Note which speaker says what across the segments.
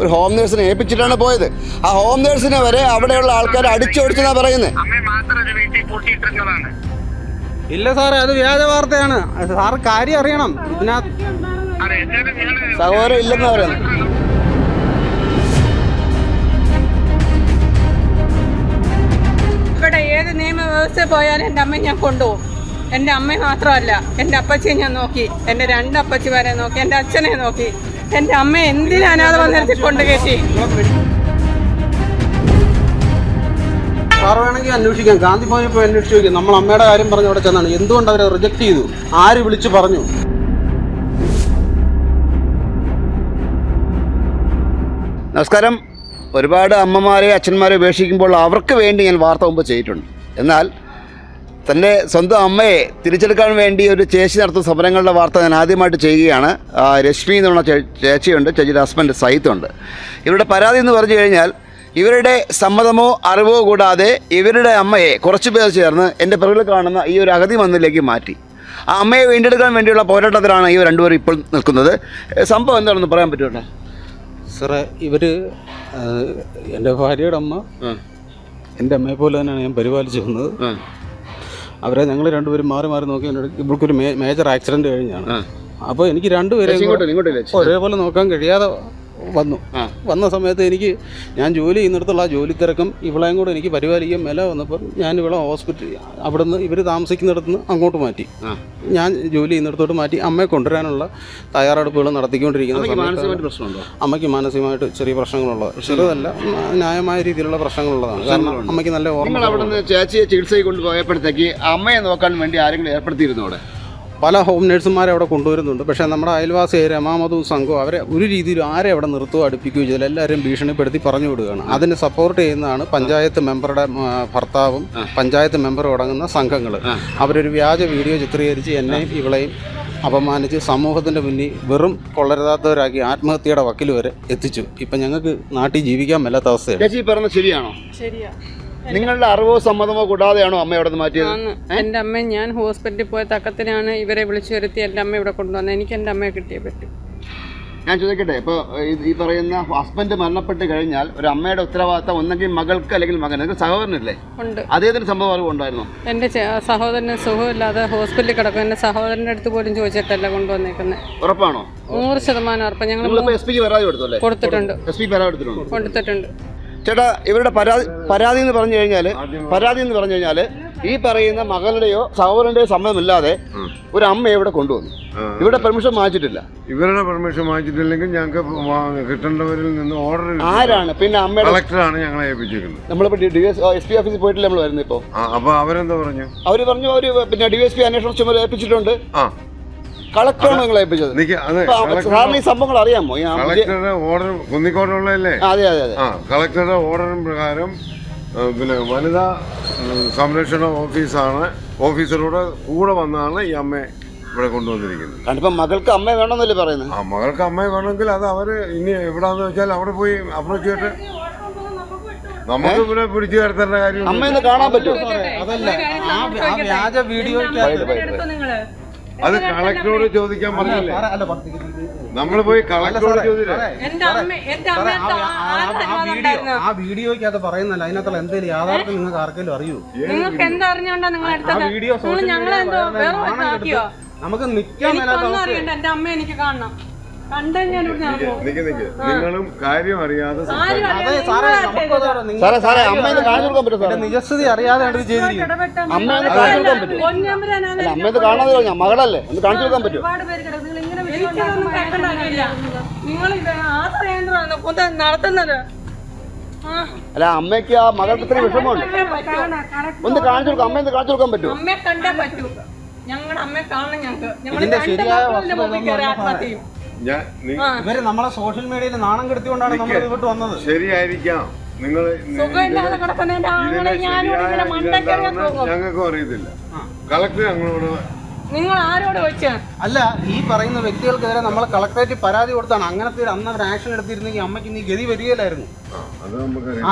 Speaker 1: ഒരു ഹോം നേഴ്സിനെ ഏൽപ്പിച്ചിട്ടാണ് പോയത്. ആ ഹോം നേഴ്സിനെ വരെ അവിടെയുള്ള ആൾക്കാർ അടിച്ചോടിച്ചെന്നാണ് പറയുന്നത്
Speaker 2: ഇല്ല സാറേ അത് വ്യാജ വാർത്തയാണ്. സാർ കാര്യം അറിയണം. ഇതിനകത്ത്
Speaker 3: അതെ എന്തായാലും നിങ്ങൾ
Speaker 1: സഹോദരൻ ഇല്ലെന്ന് പറയുന്നത്
Speaker 4: ഇവിടെ ഏത് നിയമവ്യവസ്ഥ പോയാലും എന്റെ അമ്മ ഞാൻ കൊണ്ടുപോകും. എന്റെ അമ്മ മാത്രമല്ല എന്റെ അപ്പച്ചിയെ ഞാൻ നോക്കി. എന്റെ രണ്ട് അപ്പച്ചിമാരെ നോക്കി. എന്റെ അച്ഛനെ നോക്കി. എന്റെ അമ്മ എന്തിനാ അനാഥ മന്ദിരത്തിൽ കൊണ്ടുകയറ്റി
Speaker 2: സാർ വേണമെങ്കിൽ അന്വേഷിക്കാം. ഗാന്ധി ഭവനിൽ പോയി അന്വേഷിച്ച് നോക്കി. നമ്മൾ അമ്മയുടെ കാര്യം പറഞ്ഞു അവിടെ ചെന്നാണ്. എന്തുകൊണ്ട് അവരെ റിജക്ട് ചെയ്തു? ആര് വിളിച്ചു പറഞ്ഞു?
Speaker 1: നമസ്കാരം. ഒരുപാട് അമ്മമാരെ അച്ഛന്മാരെ ഉപേക്ഷിക്കുമ്പോൾ അവർക്ക് വേണ്ടി ഞാൻ വാർത്ത മുമ്പ് ചെയ്തിട്ടുണ്ട്. എന്നാൽ തന്റെ സ്വന്തം അമ്മയെ തിരിച്ചെടുക്കാൻ വേണ്ടി ഒരു ചേച്ചി നടത്തുന്ന സമരങ്ങളുടെ വാർത്ത ഞാൻ ആദ്യമായിട്ട് ചെയ്യുകയാണ്. ആ, രശ്മി എന്ന് പറഞ്ഞ ചേച്ചിയുണ്ട്. ചേച്ചിയുടെ ഹസ്ബൻഡ് സഹിത്തുണ്ട് ഇവരുടെ പരാതി എന്ന് പറഞ്ഞു കഴിഞ്ഞാൽ ഇവരുടെ സമ്മതമോ അറിവോ കൂടാതെ ഇവരുടെ അമ്മയെ കുറച്ച് പേർ ചേർന്ന് എന്റെ പിറകിൽ കാണുന്ന ഈ ഒരു അഗതി മന്ദിലേക്ക് മാറ്റി. ആ അമ്മയെ വീണ്ടെടുക്കാൻ വേണ്ടിയുള്ള പോരാട്ടത്തിലാണ് ഈ രണ്ടുപേർ ഇപ്പോൾ നിൽക്കുന്നത്. സംഭവം എന്താണെന്ന് പറയാൻ പറ്റുമോ?
Speaker 2: സാറേ ഇവർ എന്റെ ഭാര്യയുടെ അമ്മ എന്റെ അമ്മയെ പോലെ തന്നെയാണ് ഞാൻ പരിപാലിച്ചു വന്നത്. അവരെ ഞങ്ങൾ രണ്ടുപേരും മാറി മാറി നോക്കി ഇവർക്കൊരു മേജർ ആക്സിഡന്റ് കഴിഞ്ഞാണ് അപ്പോൾ എനിക്ക് രണ്ടുപേരെയും? ഒരേപോലെ നോക്കാൻ കഴിയാതെ വന്നു. വന്ന സമയത്ത് എനിക്ക് ഞാൻ ജോലി ചെയ്യുന്നിടത്തുള്ള ആ ജോലി തിരക്കും ഇവളെയും കൂടെ എനിക്ക് പരിപാലിക്കാൻ മേല വന്നപ്പോൾ ഞാൻ ഇവളെ ഹോസ്പിറ്റൽ അവിടെ നിന്ന് ഇവർ താമസിക്കുന്നിടത്ത് നിന്ന് അങ്ങോട്ട് മാറ്റി. ഞാൻ ജോലി ചെയ്യുന്നിടത്തോട്ട് മാറ്റി അമ്മയെ കൊണ്ടുവരാനുള്ള തയ്യാറെടുപ്പുകൾ നടത്തിക്കൊണ്ടിരിക്കുന്ന
Speaker 1: അമ്മയ്ക്ക് മാനസികമായിട്ട്
Speaker 2: ചെറിയ പ്രശ്നങ്ങളുള്ളത് ചെറുതല്ല ന്യായമായ രീതിയിലുള്ള പ്രശ്നങ്ങളുള്ളതാണ്. കാരണം അമ്മയ്ക്ക് നല്ല ഓർമ്മ
Speaker 1: അവിടെ നിന്ന് ചേച്ചിയെ ചികിത്സയിൽ കൊണ്ടുപോയപ്പോഴത്തേക്ക് അമ്മയെ നോക്കാൻ വേണ്ടി ആരെങ്കിലും ഏർപ്പെടുത്തിയിരുന്നു അവിടെ?
Speaker 2: പല ഹോം നേഴ്സുമാരെ അവിടെ കൊണ്ടുവരുന്നുണ്ട്. പക്ഷേ നമ്മുടെ അയൽവാസി രമാമതു സംഘവും അവരെ ഒരു രീതിയിലും ആരെ അവിടെ നിർത്തുകയോ അടുപ്പിക്കുകയോ ചെയ്തില്ല. എല്ലാവരും ഭീഷണിപ്പെടുത്തി പറഞ്ഞു വിടുകയാണ്. അതിന് സപ്പോർട്ട് ചെയ്യുന്നതാണ് പഞ്ചായത്ത് മെമ്പറുടെ ഭർത്താവും പഞ്ചായത്ത് മെമ്പറും അടങ്ങുന്ന സംഘങ്ങൾ അവരൊരു വ്യാജ വീഡിയോ ചിത്രീകരിച്ച് എന്നെയും ഇവളെയും അപമാനിച്ച് സമൂഹത്തിന്റെ മുന്നിൽ വെറും കൊള്ളരുതാത്തവരാക്കി ആത്മഹത്യയുടെ വക്കിൽ വരെ എത്തിച്ചു. ഇപ്പം ഞങ്ങൾക്ക് നാട്ടിൽ ജീവിക്കാൻ മേലാത്ത അവസ്ഥയാണ്.
Speaker 1: ശരിയാണോ?
Speaker 4: ശരിയാ.
Speaker 1: നിങ്ങളുടെ അറിവോ സമ്മതമോ കൂടാതെയാണോ അമ്മ അവിടെ നിന്ന് മാറ്റിയത്?
Speaker 4: എന്റെ എന്റെ അമ്മ ഞാൻ ഹോസ്പിറ്റലിൽ പോയ തക്കത്തിനാണ് ഇവരെ വിളിച്ചു വരുത്തി എന്റെ അമ്മ ഇവിടെ കൊണ്ടുവന്നത്. എനിക്ക് എന്റെ അമ്മയെ കിട്ടിയേ പറ്റും.
Speaker 1: ഞാൻ ചോദിക്കട്ടെ ഇപ്പോൾ ഈ പറയുന്ന ഹസ്ബൻഡ് മരണപ്പെട്ട് കഴിഞ്ഞാൽ ഒരു അമ്മയുടെ ഉത്തരവാദിത്തം ഒന്നെങ്കിൽ മകൾക്ക് അല്ലെങ്കിൽ മകൻ സഹോദരനല്ലേ?
Speaker 4: ഉണ്ട്.
Speaker 1: അദ്ദേഹത്തിന് സംഭവം അറിവ് ഉണ്ടായിരുന്നു?
Speaker 4: എന്റെ ചെ- സഹോദരന് സുഖമില്ലാതെ ഹോസ്പിറ്റലിൽ കിടക്കും എന്റെ സഹോദരന്റെ അടുത്ത് പോലും ചോദിച്ചിട്ടല്ല കൊണ്ടുവന്നേക്കുന്നത്
Speaker 1: ഉറപ്പാണോ?
Speaker 4: നൂറ് ശതമാനം ഉറപ്പ്. ഞങ്ങൾ
Speaker 1: എസ് പിക്ക് പരാതി
Speaker 4: കൊടുത്തിട്ടുണ്ട്.
Speaker 1: കൊടുത്തിട്ടുണ്ട്.
Speaker 4: കൊടുത്തിട്ടുണ്ട്.
Speaker 1: ചേട്ടാ ഇവരുടെ പരാതി പരാതി എന്ന് പറഞ്ഞു കഴിഞ്ഞാൽ പരാതി എന്ന് പറഞ്ഞു കഴിഞ്ഞാൽ ഈ പറയുന്ന മകളുടെയോ സഹോദരന്റെയോ സമ്മതമില്ലാതെ ഒരു അമ്മയെ ഇവിടെ കൊണ്ടുവന്നു? ഇവിടെ പെർമിഷൻ വാങ്ങിച്ചിട്ടില്ല
Speaker 5: ഇവരുടെ പെർമിഷൻ വാങ്ങിച്ചിട്ടില്ലെങ്കിൽ ഞങ്ങൾക്ക് കിട്ടേണ്ടവരിൽ നിന്ന് ഓർഡർ
Speaker 1: ആരാണ്? പിന്നെ അമ്മയുടെ
Speaker 5: കളക്ടറാണ് ഞങ്ങളെ ഏൽപ്പിച്ചിരിക്കുന്നത്.
Speaker 1: നമ്മളിപ്പോ ഡി എസ് എസ് പി ഓഫീസിൽ പോയിട്ടില്ല നമ്മൾ വരുന്നത്
Speaker 5: ഇപ്പോ? അപ്പൊ അവരെന്താ പറഞ്ഞു?
Speaker 1: അവർ പറഞ്ഞു അവർ പിന്നെ ഡി എസ് പി അന്വേഷണ ചുമതല ഏൽപ്പിച്ചിട്ടുണ്ട്. കളക്ടറാണ് നിങ്ങൾ ഏൽപ്പിച്ചത് സാറിന് ഈ സംഭവങ്ങൾ അറിയാമോ? അമ്മ-
Speaker 5: കളക്ടറുടെ ഓർഡർ കുന്നിക്കോട്ടുള്ളതല്ലേ
Speaker 1: അതെ അതെ അതെ.
Speaker 5: കളക്ടറുടെ ഓർഡറിന് പ്രകാരം പിന്നെ വനിതാ സംരക്ഷണ ഓഫീസാണ് ഓഫീസറോട് കൂടെ വന്നാണ് ഈ അമ്മയെ ഇവിടെ കൊണ്ടുവന്നിരിക്കുന്നത്.
Speaker 1: കാരണം മകൾക്ക് അമ്മ വേണമെന്നല്ലേ പറയുന്നത്?
Speaker 5: ആ മകൾക്ക് അമ്മയെ വേണമെങ്കിൽ അത് അവർ ഇനി എവിടാന്ന് വെച്ചാൽ അവിടെ പോയി അപ്രോച്ച് ചെയ്തിട്ട് നമുക്ക് ഇവിടെ പിടിച്ചു കിടത്തേണ്ട കാര്യം
Speaker 1: അമ്മയൊന്ന് കാണാൻ പറ്റുമോ?
Speaker 2: അതല്ല ആ ആ വ്യാജ വീഡിയോയ്ക്കകത്ത്
Speaker 5: അത് കളക്ടറോട് ചോദിക്കാൻ പറഞ്ഞില്ലേ? നമ്മൾ പോയി കളക്ടറോട് ചോദിച്ചില്ലേ?
Speaker 2: ആ- ആ- ആ- ആ വീഡിയോ ആ വീഡിയോയ്ക്കകത്ത് പറയുന്നല്ല അതിനകത്തുള്ള എന്തെങ്കിലും യാഥാർത്ഥ്യം നിങ്ങൾക്ക് ആർക്കെങ്കിലും അറിയൂ?
Speaker 4: നിങ്ങൾക്ക് എന്തറിഞ്ഞോണ്ടാ നിങ്ങൾ എടുത്തത്?
Speaker 2: വീഡിയോ സോഷ്യൽ നമുക്ക് നിൽക്കാൻ മേലാത്ത അവസ്ഥ
Speaker 4: എന്റെ അമ്മ എനിക്ക് കാണണം.
Speaker 5: നിങ്ങളും കാര്യം അറിയാതെ
Speaker 2: സാറേ
Speaker 1: സാറേ സാറേ കാണിച്ചു കൊടുക്കാൻ പറ്റും
Speaker 2: നിജസ്ഥിതി
Speaker 4: അറിയാതെ
Speaker 1: അമ്മയെന്ന് കാണിച്ചു കൊടുക്കാൻ
Speaker 4: പറ്റും
Speaker 1: അല്ല അമ്മയൊന്ന് കാണാതെ പറഞ്ഞ മകളല്ലേ? ഒന്ന് കാണിച്ചു കൊടുക്കാൻ
Speaker 4: പറ്റും നിങ്ങൾ ഇങ്ങനെ എനിക്കതൊന്നും നിങ്ങൾ ഇത് നടത്തുന്നത്
Speaker 1: അല്ല അമ്മയ്ക്ക് ആ മകൾക്ക് ഇത്രയും വിഷമമുണ്ട്. ഒന്ന് കാണിച്ചു കൊടുക്കാം അമ്മയെന്ന് കാണിച്ചു കൊടുക്കാൻ പറ്റും
Speaker 4: അമ്മയെ കണ്ടേ പറ്റൂ. ഞങ്ങളുടെ അമ്മയെ കാണണം ഞങ്ങൾക്ക്. ഞങ്ങൾ
Speaker 2: ശരിയായ
Speaker 5: ഞാൻ നി-
Speaker 2: ഇവർ നമ്മളെ സോഷ്യൽ മീഡിയയിൽ നാണം കെടുത്തിക്കൊണ്ടാണ് നമ്മൾ ഇങ്ങോട്ട് വന്നത്.
Speaker 5: ശരിയായിരിക്കാം. നിങ്ങൾ ഞങ്ങൾക്കും അറിയത്തില്ല. കളക്ടർ ഞങ്ങളോട്
Speaker 4: നിങ്ങൾ ആരോട് വെച്ച്
Speaker 2: അല്ല ഈ പറയുന്ന വ്യക്തികൾക്കെതിരെ നമ്മൾ കളക്ടറേറ്റ് പരാതി കൊടുത്താണ്. അങ്ങനത്തെ ഒരു അന്ന് അവർ ആക്ഷൻ എടുത്തിരുന്നെങ്കിൽ അമ്മയ്ക്ക് നീ ഗതി വരികയില്ലായിരുന്നു.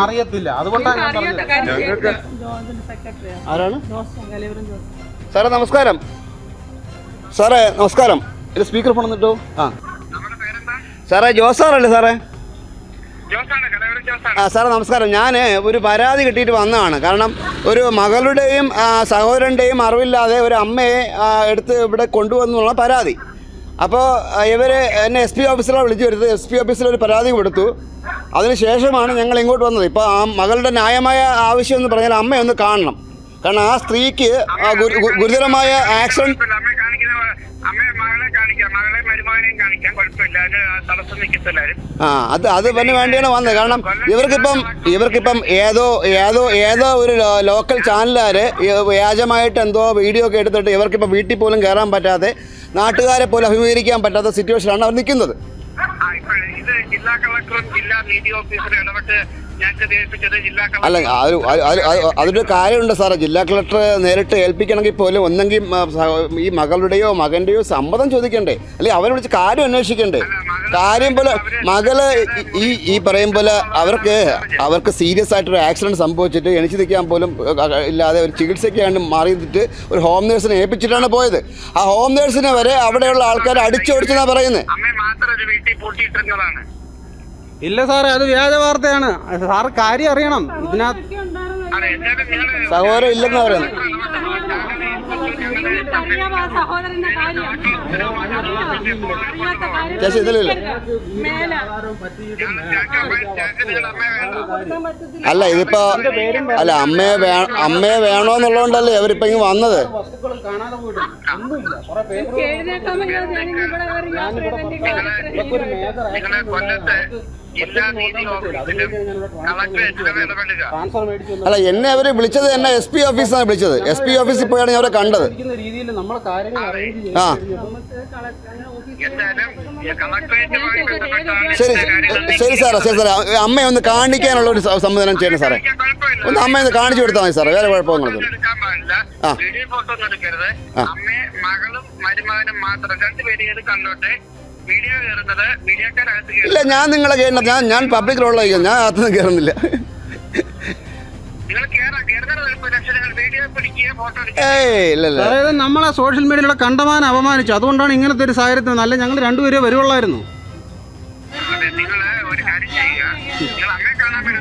Speaker 2: അറിയത്തില്ല. അതുകൊണ്ടാണ്
Speaker 1: ആരാണ്? സാറേ നമസ്കാരം. സാറേ നമസ്കാരം. ഇത് സ്പീക്കർ ഫോൺ എന്നിട്ടോ ആ. സാറേ ജോസ് സാറല്ലേ സാറേ ആ സാറേ നമസ്കാരം. ഞാൻ ഒരു പരാതി കിട്ടിയിട്ട് വന്നതാണ്. കാരണം ഒരു മകളുടെയും സഹോദരന്റെയും അറിവില്ലാതെ ഒരു അമ്മയെ എടുത്ത് ഇവിടെ കൊണ്ടുവന്നുള്ള പരാതി. അപ്പോൾ ഇവർ എന്നെ എസ് പി ഓഫീസറെ വിളിച്ചു വരുത്ത്. എസ് പി ഓഫീസിൽ ഒരു പരാതി കൊടുത്തു. അതിനുശേഷമാണ് ഞങ്ങൾ ഇങ്ങോട്ട് വന്നത്. ഇപ്പോൾ ആ മകളുടെ ന്യായമായ ആവശ്യം എന്ന് പറഞ്ഞാൽ അമ്മയൊന്ന് കാണണം. കാരണം ആ സ്ത്രീക്ക് ഗുരുതരമായ
Speaker 3: ആക്സിഡന്റ്. അമ്മയെ കാണിക്കുന്ന അമ്മയെ മകളെ കാണിക്കാം മകളെ മരുമകനെയും കാണിക്കാം കുഴപ്പമില്ല. അതിന് തടസ്സം നിൽക്കത്തില്ലാരും
Speaker 1: ആ അത് അത് പിന്നെ വേണ്ടിയാണ് വന്നത്. കാരണം ഇവർക്കിപ്പം ഇവർക്കിപ്പം ഏതോ ഏതോ ഏതോ ഒരു ലോക്കൽ ചാനലുകാർ വ്യാജമായിട്ട് എന്തോ വീഡിയോ ഒക്കെ എടുത്തിട്ട് ഇവർക്കിപ്പം വീട്ടിൽ പോലും കയറാൻ പറ്റാതെ നാട്ടുകാരെ പോലും അഭിമുഖീകരിക്കാൻ പറ്റാത്ത സിറ്റുവേഷനാണ് അവർ നിൽക്കുന്നത്.
Speaker 3: ഇത് ജില്ലാ കളക്ടറും ജില്ലാ നീതി ഓഫീസറും ഇടപെട്ട്
Speaker 1: അല്ല അതൊരു കാര്യമുണ്ട് സാറേ. ജില്ലാ കളക്ടർ നേരിട്ട് ഏൽപ്പിക്കണമെങ്കിൽ പോലും ഒന്നെങ്കിൽ ഈ മകളുടെയോ മകന്റെയോ സമ്മതം ചോദിക്കണ്ടേ? അല്ലെ അവരെ വിളിച്ച് കാര്യം അന്വേഷിക്കണ്ടേ? കാര്യം പോലെ മകൾ ഈ- ഈ ഈ പറയും പോലെ അവർക്ക് അവർക്ക് സീരിയസ് ആയിട്ടൊരു ആക്സിഡന്റ് സംഭവിച്ചിട്ട് എണിച്ചു നിൽക്കാൻ പോലും ഇല്ലാതെ ഒരു ചികിത്സയ്ക്ക് വേണ്ടി മാറിയിട്ട് ഒരു ഹോം നേഴ്സിനെ ഏൽപ്പിച്ചിട്ടാണ് പോയത്. ആ ഹോം നേഴ്സിനെ വരെ അവിടെയുള്ള ആൾക്കാർ അടിച്ചോടിച്ചെന്നാണ് പറയുന്നത്
Speaker 3: അമ്മയെ മാത്രം ഒരു വീട്ടിൽ പൂട്ടിയിട്ടിരുന്നതാണ്
Speaker 2: ഇല്ല സാറേ അത് വ്യാജ വാർത്തയാണ്. സാർ കാര്യം അറിയണം. ഇതിനകത്ത്
Speaker 3: അതെ
Speaker 4: ഇല്ലെന്ന് കാര്യം
Speaker 1: ചേച്ചി ഇതിലില്ല. അല്ല ഇതിപ്പോ അല്ല അമ്മയെ അമ്മയെ വേണോന്നുള്ളതുകൊണ്ടല്ലേ അവരിപ്പോ ഇങ്ങ് വന്നത്?
Speaker 3: കൊല്ലത്ത്
Speaker 1: അല്ല എന്നെ അവർ വിളിച്ചത് എന്നെ എസ് പി ഓഫീസാണ് വിളിച്ചത്. എസ് പി ഓഫീസിൽ പോയാണ് ഞാൻ അവരെ കണ്ടത്. ആ. ശരി ശരി സാറേ ശരി സാറേ. അമ്മയെ ഒന്ന് കാണിക്കാനുള്ള ഒരു സംവിധാനം ചെയ്യണം സാറേ. ഒന്ന് അമ്മയെ ഒന്ന് കാണിച്ചു കൊടുത്താൽ മതി സാറേ. വേറെ
Speaker 3: കുഴപ്പമൊന്നും
Speaker 1: ആ. ആ. ഇല്ല ഞാൻ നിങ്ങളെ കയറുന്നത് ഞാൻ ഞാൻ പബ്ലിക്കിലുള്ള ഞാൻ അകത്തുനിന്ന് കയറുന്നില്ല
Speaker 2: അതായത് നമ്മളെ സോഷ്യൽ മീഡിയയിലൂടെ കണ്ടമാനം അപമാനിച്ചു. അതുകൊണ്ടാണ് ഇങ്ങനത്തെ ഒരു സാഹചര്യത്തിൽ നല്ല ഞങ്ങൾ രണ്ടുപേരെ വരുവുള്ളായിരുന്നു.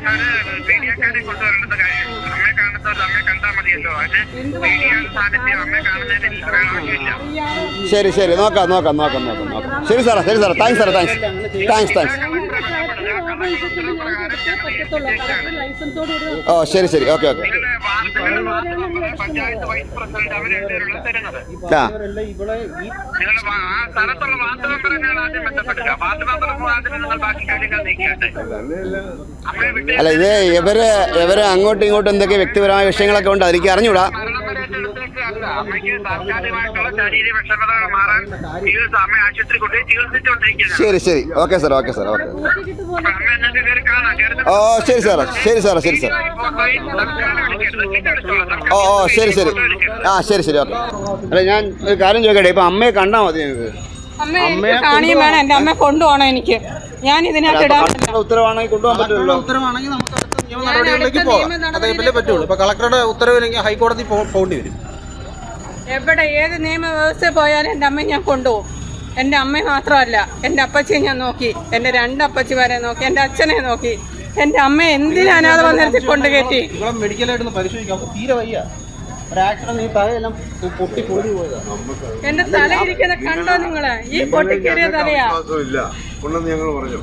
Speaker 3: വരുന്നവര് വീഡിയോക്കാരെ കൊണ്ടുവരേണ്ടത് കാര്യം. അമ്മയെ കാണുന്നവർ അമ്മയെ കണ്ടാൽ മതിയല്ലോ. അതിന് വീഡിയോ സാന്നിധ്യം അമ്മയെ കാണുന്നതിന് ആവശ്യമില്ല
Speaker 1: ശരി ശരി. നോക്കാം നോക്കാം നോക്കാം നോക്കാം നോക്കാം. ശരി സാറേ ശരി സാറേ. താങ്ക്സ് സാറേ താങ്ക്സ് താങ്ക്സ് താങ്ക്സ് ഓ ശരി ശരി. Okay okay.
Speaker 3: Panchayat vice president അവരെ രണ്ടുപേരുള്ള തരുന്നത്. നിങ്ങൾ ആ സ്ഥലത്തുള്ള വാർഡ് മെമ്പറിനെയാണ് ആദ്യം ബന്ധപ്പെടുക വാർഡ് മെമ്പർ ആദ്യം നിങ്ങൾ ബാക്കി കാര്യങ്ങൾ നീക്കിയാട്ടെ. അമ്മയെ വിട്ട്
Speaker 1: അല്ല ഇത് ഇവർ ഇവർ അങ്ങോട്ടും ഇങ്ങോട്ടും എന്തൊക്കെ വ്യക്തിപരമായ വിഷയങ്ങളൊക്കെ ഉണ്ട് അതെനിക്ക് അറിഞ്ഞൂടാ.
Speaker 3: അമ്മ
Speaker 1: ശരി ശരി. Okay sir okay sir okay.
Speaker 3: അമ്മ
Speaker 1: ഓ ശരി സാർ ശരി സാർ ശരി സാർ ഓ ഓ ശരി ശരി. ആ ശരി ശരി ഓക്കെ. അല്ല ഞാൻ ഒരു കാര്യം ചോദിക്കട്ടെ? ഇപ്പൊ അമ്മയെ കണ്ടാൽ മതി ഞങ്ങൾക്ക്.
Speaker 4: അമ്മയെ കാണിയും വേണം. എന്റെ അമ്മയെ കൊണ്ടുപോകണം എനിക്ക്. ഞാൻ ഇതിനകത്ത്
Speaker 1: ഉത്തരവാണെങ്കിൽ കൊണ്ടുപോകാൻ പറ്റുമല്ലോ?
Speaker 2: ഉത്തരവാണെങ്കിൽ നമുക്ക് അടുത്ത നിയമ
Speaker 4: ഞാൻ
Speaker 2: നടപടികളിലേക്ക് പോകാം.
Speaker 4: നിയമ
Speaker 2: പറ്റുള്ളൂ. ഇപ്പൊ കളക്ടറുടെ ഉത്തരവില്ലെങ്കിൽ ഹൈക്കോടതി പോകേണ്ടി വരും.
Speaker 4: എവിടെ ഏത് നിയമവ്യവസ്ഥ പോയാലും എന്റെ അമ്മയും ഞാൻ കൊണ്ടുപോകും. എന്റെ അമ്മ മാത്രമല്ല എന്റെ അപ്പച്ചിയെ ഞാൻ നോക്കി. എന്റെ രണ്ട് അപ്പച്ചിമാരെ നോക്കി. എന്റെ അച്ഛനെ നോക്കി. എന്റെ അമ്മ എന്തിനാ അനാഥ കൊണ്ടു കൊണ്ട് കയറ്റി
Speaker 2: മെഡിക്കലായിട്ട് പരിശോധിക്കാം. തീരെ വയ്യ.
Speaker 4: എന്റെ തല ഇരിക്കുന്ന കണ്ടോ നിങ്ങൾ? ഈ പൊട്ടിക്കേറിയ തലയാ.
Speaker 5: ഉണ്ടെന്ന് ഞങ്ങൾ പറഞ്ഞു.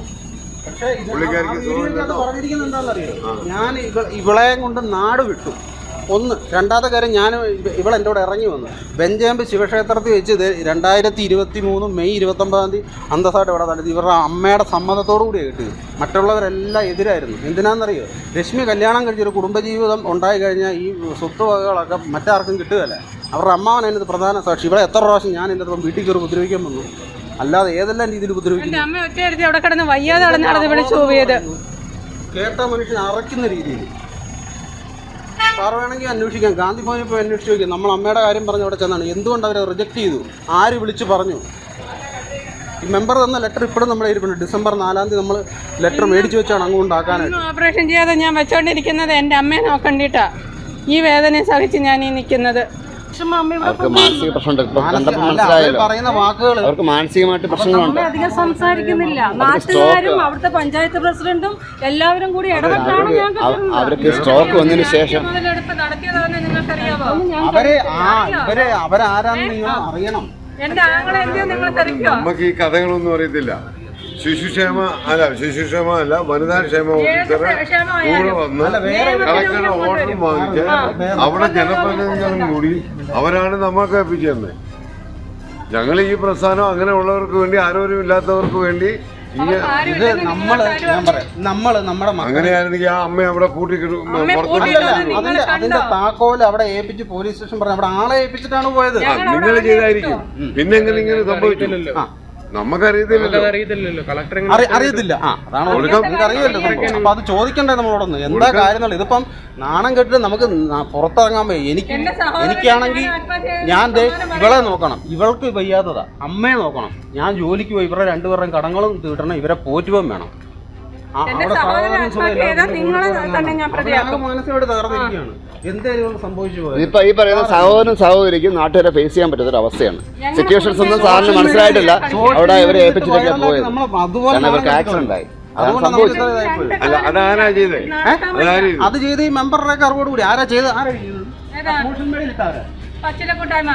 Speaker 2: ഞാൻ ഇവ ഇവളെയും കൊണ്ട് നാട് വിട്ടു. ഒന്ന് രണ്ടാമത്തെ കാര്യം ഞാൻ ഇവളെ ഇവൾ എന്റെ കൂടെ ഇറങ്ങി വന്നു. ബെഞ്ചേമ്പ് ശിവക്ഷേത്രത്തിൽ വെച്ച് രണ്ടായിരത്തി ഇരുപത്തി മൂന്ന് മെയ് ഇരുപത്തൊമ്പതാം തീയതി അന്തസ്സായിട്ട് ഇവിടെ നടത്തി. ഇവരുടെ അമ്മയുടെ സമ്മതത്തോടു കൂടിയാണ് കിട്ടിയത്. മറ്റുള്ളവരെല്ലാം എതിരായിരുന്നു. എന്തിനാണെന്നറിയോ? രശ്മി കല്യാണം കഴിച്ചൊരു കുടുംബജീവിതം ഉണ്ടായി കഴിഞ്ഞാൽ ഈ സ്വത്ത് വകകളൊക്കെ മറ്റാർക്കും കിട്ടുകയല്ല. അവരുടെ അമ്മാവൻ അതിനകത്ത് പ്രധാന സാക്ഷി. ഇവിടെ എത്ര പ്രാവശ്യം ഞാൻ എന്റെ അടുത്ത് വീട്ടിൽ കയറി ഉപദ്രവിക്കാൻ വന്നു. അല്ലാതെ ഏതെല്ലാം രീതിയിൽ ഉപദ്രവിക്കുന്നു?
Speaker 4: അമ്മ ഒറ്റയെടുത്ത് അവിടെ കിടന്ന് വയ്യാതെ നടന്ന് വിളിച്ചു പോയത്
Speaker 2: കേട്ട മനുഷ്യൻ അറയ്ക്കുന്ന രീതിയിൽ. സാർ വേണമെങ്കിൽ അന്വേഷിക്കാം. ഗാന്ധി ഭവനിൽ പോയി അന്വേഷിച്ച് നോക്കി. നമ്മൾ അമ്മയുടെ കാര്യം പറഞ്ഞു അവിടെ ചെന്നാണ്. എന്തുകൊണ്ട് അവരെ റിജക്ട് ചെയ്തു? ആര് വിളിച്ച് പറഞ്ഞു? ഈ മെമ്പർ തന്ന ലെറ്റർ ഇപ്പോഴും നമ്മുടെ ഇരിപ്പുണ്ട് ഡിസംബർ നാലാം തീയതി നമ്മൾ ലെറ്റർ മേടിച്ച് വെച്ചാണ് അങ്ങ്
Speaker 4: ഓപ്പറേഷൻ ചെയ്യാതെ ഞാൻ വെച്ചോണ്ടിരിക്കുന്നത് എന്റെ അമ്മയെ നോക്കണ്ടിട്ടാ. ഈ വേദന സഹിച്ച് ഞാൻ ഈ നിൽക്കുന്നത്
Speaker 6: ഇവിടെ
Speaker 1: അവർക്ക് മാനസിക പ്രശ്നമുണ്ട്. കണ്ടപ്പോൾ മനസ്സിലായല്ലോ.
Speaker 2: പറയുന്ന വാക്കുകൾ
Speaker 1: അവർക്ക് മാനസികമായിട്ട് പ്രശ്നങ്ങളുണ്ട്.
Speaker 6: അധികം സംസാരിക്കുന്നില്ല. നാട്ടുകാരും അവിടുത്തെ പഞ്ചായത്ത് പ്രസിഡന്റും എല്ലാവരും കൂടി ഇടപെട്ടാണ് ഞാൻ
Speaker 1: അവ- അവർക്ക് സ്ട്രോക്ക് വന്നതിന് ശേഷം
Speaker 2: അവരെ ആ ഇവരെ അവരാരാന്ന് നിങ്ങൾ അറിയണം.
Speaker 4: എന്റെ ആങ്ങളെ എന്തിയോ നിങ്ങൾ തെറിക്കോ
Speaker 5: നമുക്ക് ഈ കഥകളൊന്നും അറിയത്തില്ല. ശിശുക്ഷേമ അല്ല ശിശുക്ഷേമ അല്ല വനിതാ ക്ഷേമ ഓഫീസറെ കൂടെ വന്ന് കളക്ടറുടെ ഓർഡർ വാങ്ങിച്ച് അവിടെ ജനപ്രതിനിധികളും കൂടി അവരാണ് നമ്മൾക്ക് ഏൽപ്പിച്ചത് ഞങ്ങൾ ഈ പ്രസ്ഥാനം അങ്ങനെയുള്ളവർക്ക് വേണ്ടി ആരോഗ്യമില്ലാത്തവർക്ക് വേണ്ടി ഈ
Speaker 2: ഇത് നമ്മൾ ഞാൻ പറയാം. നമ്മൾ നമ്മുടെ
Speaker 5: അങ്ങനെയാണെങ്കിൽ ആ അമ്മ അവിടെ കൂട്ടി
Speaker 2: അതിന്റെ അതിന്റെ താക്കോൽ അവിടെ ഏൽപ്പിച്ച് പോലീസ് സ്റ്റേഷൻ പറഞ്ഞു അവിടെ ആളെ ഏൽപ്പിച്ചിട്ടാണ് പോയത്.
Speaker 5: നിങ്ങൾ ചെയ്തായിരിക്കും. പിന്നെ എങ്ങനെ ഇങ്ങനെ സംഭവിച്ചു? നമുക്കറിയത്തില്ലല്ലോ.
Speaker 2: അറിയത്തില്ല. ആ അതാണ് സംഭവം അപ്പൊ അത് ചോദിക്കണ്ടേ നമ്മളോടൊന്ന്? എന്താ കാര്യങ്ങൾ ഇതിപ്പം നാണം കെട്ടിട്ട് നമുക്ക് പുറത്തിറങ്ങാൻ പോയി എനിക്ക് എനിക്കാണെങ്കിൽ ഞാൻ ദേ ഇവളെ നോക്കണം. ഇവൾക്ക് വയ്യാത്തതാ. അമ്മയെ നോക്കണം. ഞാൻ ജോലിക്ക് പോയി ഇവരുടെ രണ്ടുപേരുടെയും കടങ്ങളും തീട്ടണം ഇവരെ പോറ്റുകയും വേണം.
Speaker 4: എന്റെ സഹോദരൻ ആത്മഹത്യ ചെയ്താൽ നിങ്ങളെ തന്നെ ഞാൻ പ്രതിയാക്കും.
Speaker 2: മാനസികമായിട്ട് തകർന്നിരിക്കുകയാണ്. സംഭവിച്ചു പോയത്.
Speaker 1: ഇപ്പൊ ഈ പറയുന്ന സഹോദരൻ സഹോദരിക്കും നാട്ടുകാരെ ഫേസ് ചെയ്യാൻ പറ്റുന്ന ഒരു അവസ്ഥയാണ് സിറ്റുവേഷൻസ് ഒന്നും സാറിന് മനസ്സിലായിട്ടില്ല. അവിടെ ഇവരെ ഏൽപ്പിച്ചിട്ടൊക്കെ പോയത്.
Speaker 2: നമ്മൾ അതുപോലെ
Speaker 1: കാരണം ഇവർക്ക് ആക്സിഡന്റ് ആയി.
Speaker 2: അതുകൊണ്ട് നമ്മൾ
Speaker 1: സംഭവിച്ചത്
Speaker 2: ഇത്ര
Speaker 5: അല്ല അതാരാ ചെയ്തേ?
Speaker 2: അത് ചെയ്ത്? ഈ മെമ്പറുടെ അറിവോട് കൂടി. ആരാ ചെയ്ത്? ആരാ ചെയ്തത്? സോഷ്യൽ മീഡിയയിൽ
Speaker 4: കൂട്ടായ്മ.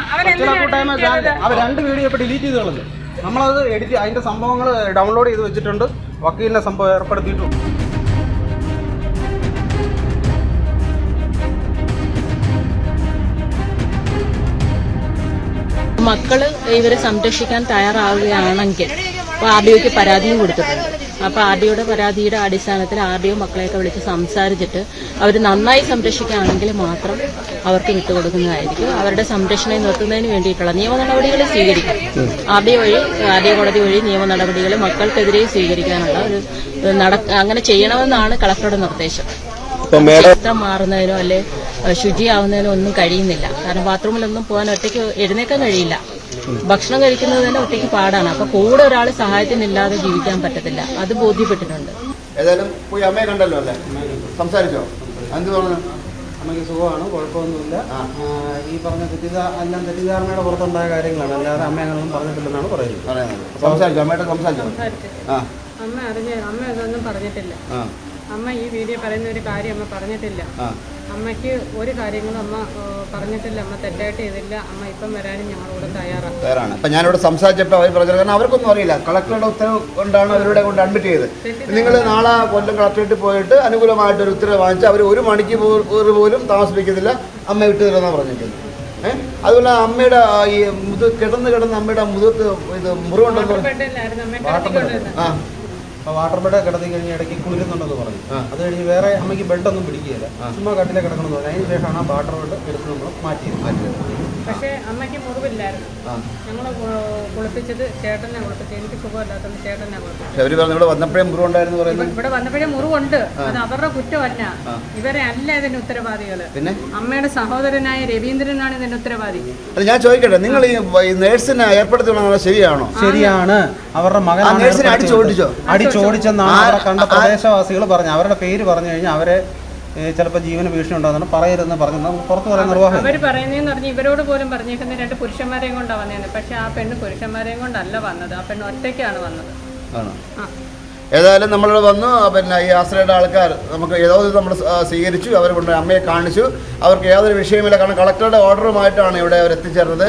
Speaker 2: അവർ രണ്ട് വീഡിയോ ഇപ്പൊ ഡിലീറ്റ് ചെയ്ത് കളഞ്ഞു. നമ്മളത് എഡിറ്റ് അതിന്റെ സംഭവങ്ങൾ ഡൗൺലോഡ് ചെയ്ത് വെച്ചിട്ടുണ്ട്. വക്കീലിനെ സംഭവം ഏർപ്പെടുത്തിയിട്ടുണ്ട്.
Speaker 7: മക്കൾ ഇവരെ സംരക്ഷിക്കാൻ തയ്യാറാവുകയാണെങ്കിൽ ആർ ഡി ഒക്ക് പരാതിയും കൊടുത്തിട്ടുണ്ട്. അപ്പോൾ ആർ ഡി ഒയുടെ പരാതിയുടെ അടിസ്ഥാനത്തിൽ ആർ ഡി ഒ മക്കളെയൊക്കെ വിളിച്ച് സംസാരിച്ചിട്ട് അവർ നന്നായി സംരക്ഷിക്കുകയാണെങ്കിൽ മാത്രം അവർക്ക് വിട്ടുകൊടുക്കുന്നതായിരിക്കും. അവരുടെ സംരക്ഷണം നിർത്തുന്നതിന് വേണ്ടിയിട്ടുള്ള നിയമ നടപടികൾ സ്വീകരിക്കും. ആർ ഡി വഴി ആർ ഡി കോടതി വഴി നിയമ നടപടികൾ മക്കൾക്കെതിരെ സ്വീകരിക്കാനുള്ള ഒരു നട അങ്ങനെ ചെയ്യണമെന്നാണ് കളക്ടറുടെ നിർദ്ദേശം. ചിത്രം മാറുന്നതിനോ അല്ലെ ശുചിയാവുന്നതിനോ ഒന്നും കഴിയുന്നില്ല. കാരണം ബാത്റൂമിലൊന്നും പോകാൻ ഒറ്റയ്ക്ക് എഴുന്നേക്കാൻ കഴിയില്ല. ഭക്ഷണം കഴിക്കുന്നത് തന്നെ ഒറ്റയ്ക്ക് പാടാണ്. അപ്പൊ കൂടെ ഒരാൾ സഹായത്തിനില്ലാതെ ജീവിക്കാൻ പറ്റത്തില്ല. അത് ബോധ്യപ്പെട്ടിട്ടുണ്ട്.
Speaker 1: ഏതായാലും പോയി അമ്മയെ കണ്ടല്ലോ അല്ലേ? സംസാരിച്ചോ? എന്ത് തോന്നുന്നു?
Speaker 2: അമ്മയ്ക്ക് സുഖമാണ് കുഴപ്പമൊന്നുമില്ല. ഈ പറഞ്ഞ തെറ്റിദ്ധാ എല്ലാം തെറ്റിദ്ധാരണയുടെ പുറത്തുണ്ടായ കാര്യങ്ങളാണ്. അല്ലാതെ അമ്മ അങ്ങനെയൊന്നും പറഞ്ഞിട്ടില്ലെന്നാണ് പറയുന്നത്.
Speaker 1: സംസാരിച്ചോ? അമ്മയുടെ സംസാരിച്ചോ? ആ.
Speaker 4: അമ്മ അറിഞ്ഞ അമ്മ ഇതൊന്നും പറഞ്ഞിട്ടില്ല.
Speaker 1: ആ.
Speaker 4: അമ്മ ഈ വീഡിയോ പറയുന്ന ഒരു കാര്യം അമ്മ പറഞ്ഞിട്ടില്ല.
Speaker 1: ആ.
Speaker 4: അമ്മയ്ക്ക് ഒരു കാര്യങ്ങളും അമ്മ പറഞ്ഞിട്ടില്ല. അമ്മ തെറ്റായിട്ട് ചെയ്തില്ല. അമ്മ ഇപ്പം വരാനും ഞങ്ങളോട് തയ്യാറാണ്.
Speaker 1: തയ്യാറാണ്. അപ്പം ഞാനിവിടെ സംസാരിച്ചപ്പോൾ അവർ പറഞ്ഞത് കാരണം അവർക്കൊന്നും അറിയില്ല. കളക്ടറുടെ ഉത്തരവ് കൊണ്ടാണ് അവരുടെ കൊണ്ട് അഡ്മിറ്റ് ചെയ്തത്. നിങ്ങൾ നാളെ കൊല്ലം കളക്ടറേറ്റ് പോയിട്ട് അനുകൂലമായിട്ട് ഒരു ഉത്തരവ് വാങ്ങിച്ച് അവർ ഒരു മണിക്ക് പോലും താമസിപ്പിക്കുന്നില്ല അമ്മ വിട്ടു തരുമെന്നാണ് പറഞ്ഞിരിക്കുന്നത്. ഏഹ് അതുപോലെ അമ്മയുടെ ഈ മുതു കിടന്ന് കിടന്ന് അമ്മയുടെ മുതുകത്ത് ഇത് മുറിവുണ്ടെന്ന് പറഞ്ഞു. ആ.
Speaker 2: അപ്പോൾ വാട്ടർ ബെഡ് കിടത്തി കഴിഞ്ഞ് ഇടയ്ക്ക് കുളിരുന്നുണ്ടെന്ന് പറഞ്ഞു. അത് കഴിഞ്ഞ് വേറെ അമ്മയ്ക്ക് ബെഡൊന്നും പിടിക്കുകയില്ല. ചുമ്മാ കട്ടിലെ കിടക്കണമെന്ന് പറഞ്ഞു. അതിന് ശേഷമാണ് ആ വാട്ടർ ബെഡ് എടുത്ത് നമ്മൾ മാറ്റിയത്
Speaker 4: പക്ഷേ അമ്മയ്ക്ക് മുറിവില്ലായിരുന്നു. ഞങ്ങൾ കുളിപ്പിച്ചത് ചേട്ടനെ കുളിപ്പിച്ചത് എനിക്ക് സുഖമില്ലാത്തത് ചേട്ടനെ
Speaker 1: കുളിപ്പിച്ചു. ഇവിടെ വന്നപ്പോഴേ മുറിവുണ്ടായിരുന്നു പറയുന്നത്?
Speaker 4: ഇവിടെ വന്നപ്പോഴേ മുറിവുണ്ട്. അത് അവരുടെ കുറ്റമല്ല. ഇവരെ അല്ല ഇതിന്റെ ഉത്തരവാദികൾ.
Speaker 1: പിന്നെ?
Speaker 4: അമ്മയുടെ സഹോദരനായ രവീന്ദ്രനാണ് ഇതിന്റെ ഉത്തരവാദി.
Speaker 1: അല്ല ഞാൻ ചോദിക്കട്ടെ നിങ്ങൾ ഈ നേഴ്സിനെ ഏർപ്പെടുത്തണമെന്നത് ശരിയാണോ?
Speaker 2: ശരിയാണ്. അവരുടെ
Speaker 1: മകൻ
Speaker 2: മകനാണ്
Speaker 1: നേഴ്സിനെ. അടിച്ചോടിച്ചോ?
Speaker 2: അടിച്ചോടിച്ചെന്നാണ് കണ്ട പ്രദേശവാസികൾ പറഞ്ഞു അവരുടെ പേര് പറഞ്ഞു കഴിഞ്ഞാൽ അവരെ ചിലപ്പോൾ ജീവന ഭീഷണി ഉണ്ടാകുന്നു പറയരുതെന്ന് പറഞ്ഞു നമുക്ക് പുറത്ത് പറയാൻ നിർവാഹം.
Speaker 4: അവർ പറയുന്നതെന്ന് പറഞ്ഞ് ഇവരോട് പോലും പറഞ്ഞേക്കുന്ന രണ്ട് പുരുഷന്മാരെയും കൊണ്ടാണ് വന്നത് പക്ഷെ ആ പെണ്ണ് പുരുഷന്മാരെയും കൊണ്ടല്ല വന്നത്. ആ പെണ്ണ് ഒറ്റയ്ക്കാണ് വന്നത്.
Speaker 1: ആണോ? ഏതായാലും നമ്മൾ വന്നു. പിന്നെ ഈ ആശ്രയുടെ ആൾക്കാർ നമുക്ക് ഏതോ നമ്മൾ സ്വീകരിച്ചു. അവർ കൊണ്ട് അമ്മയെ കാണിച്ചു. അവർക്ക് യാതൊരു വിഷയമില്ല കാരണം കളക്ടറുടെ ഓർഡറുമായിട്ടാണ് ഇവിടെ അവർ എത്തിച്ചേർന്നത്.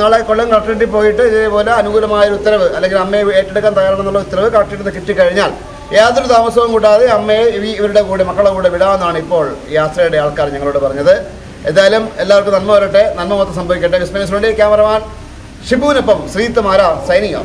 Speaker 1: നാളെ കൊല്ലം കളക്ടറേറ്റിൽ പോയിട്ട് ഇതേപോലെ അനുകൂലമായ ഒരു ഉത്തരവ് അല്ലെങ്കിൽ അമ്മയെ ഏറ്റെടുക്കാൻ തയ്യാറാണെന്നുള്ള ഉത്തരവ് കളക്ടറേറ്റിൽ നിന്ന് കിട്ടിക്കഴിഞ്ഞാൽ യാതൊരു താമസവും കൂടാതെ അമ്മയെ ഇവരുടെ കൂടെ മക്കളുടെ കൂടെ വിടാമെന്നാണ് ഇപ്പോൾ ഈ ആശ്രയുടെ ആൾക്കാർ ഞങ്ങളോട് പറഞ്ഞത്. എന്തായാലും എല്ലാവർക്കും നന്മ വരട്ടെ. നന്മ മൊത്തം സംഭവിക്കട്ടെ. വിസ്മയസ് വേണ്ടി ക്യാമറമാൻ ഷിബുവിനൊപ്പം ശ്രീത്ത് മാര സൈനിങ്